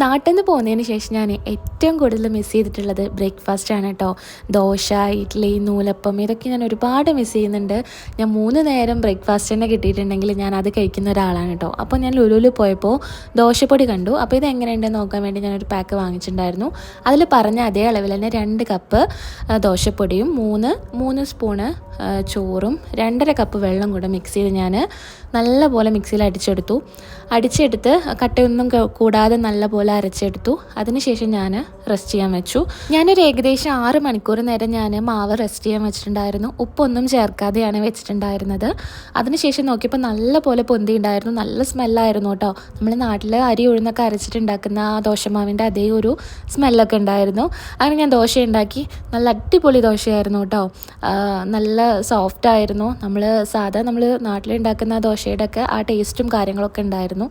നാട്ടിൽ നിന്ന് പോകുന്നതിന് ശേഷം ഞാൻ ഏറ്റവും കൂടുതൽ മിസ് ചെയ്തിട്ടുള്ളത് ബ്രേക്ക്ഫാസ്റ്റ് ആണ് കേട്ടോ ദോശ ഇഡ്ഡലി നൂലപ്പം ഇതൊക്കെ ഞാൻ ഒരുപാട് മിസ് ചെയ്യുന്നുണ്ട്. ഞാൻ മൂന്ന് നേരം ബ്രേക്ക്ഫാസ്റ്റ് തന്നെ കിട്ടിയിട്ടുണ്ടെങ്കിൽ ഞാൻ അത് കഴിക്കുന്ന ഒരാളാണ് കേട്ടോ അപ്പോൾ ഞാൻ ലുലുവിൽ പോയപ്പോൾ ദോശപ്പൊടി കണ്ടു. അപ്പോൾ ഇത് എങ്ങനെയുണ്ടെന്ന് നോക്കാൻ വേണ്ടി ഞാനൊരു പാക്ക് വാങ്ങിച്ചിട്ടുണ്ടായിരുന്നു. അതിൽ പറഞ്ഞ അതേ അളവിൽ തന്നെ രണ്ട് കപ്പ് ദോശപ്പൊടിയും മൂന്ന് മൂന്ന് സ്പൂണ് ചോറും രണ്ടര കപ്പ് വെള്ളം കൂടെ മിക്സ് ചെയ്ത് ഞാൻ നല്ലപോലെ മിക്സിയിൽ അടിച്ചെടുത്തു. അടിച്ചെടുത്ത് കട്ടയൊന്നും കൂടാതെ നല്ലപോലെ അരച്ചെടുത്തു. അതിനുശേഷം ഞാൻ റെസ്റ്റ് ചെയ്യാൻ വെച്ചു. ഞാനൊരു ഏകദേശം ആറ് മണിക്കൂർ നേരം ഞാൻ മാവ് റെസ്റ്റ് ചെയ്യാൻ വെച്ചിട്ടുണ്ടായിരുന്നു. ഉപ്പൊന്നും ചേർക്കാതെയാണ് വെച്ചിട്ടുണ്ടായിരുന്നത്. അതിനുശേഷം നോക്കിയപ്പോൾ നല്ല നല്ലപോലെ പൊന്തിയുണ്ടായിരുന്നു നല്ല സ്മെല്ലായിരുന്നു കേട്ടോ. നമ്മൾ നാട്ടിൽ അരി ഉഴുന്നൊക്കെ അരച്ചിട്ടുണ്ടാക്കുന്ന ആ ദോശമാവിന്റെ അതേ ഒരു സ്മെല്ലൊക്കെ ഉണ്ടായിരുന്നു. അങ്ങനെ ഞാൻ ദോശ ഉണ്ടാക്കി. നല്ല അടിപൊളി ദോശയായിരുന്നു കേട്ടോ. നല്ല സോഫ്റ്റ് ആയിരുന്നു. നമ്മൾ സാധാ നമ്മൾ നാട്ടിലുണ്ടാക്കുന്ന ദോശയുടെ ഒക്കെ ആ ടേസ്റ്റും കാര്യങ്ങളൊക്കെ ഉണ്ടായിരുന്നു.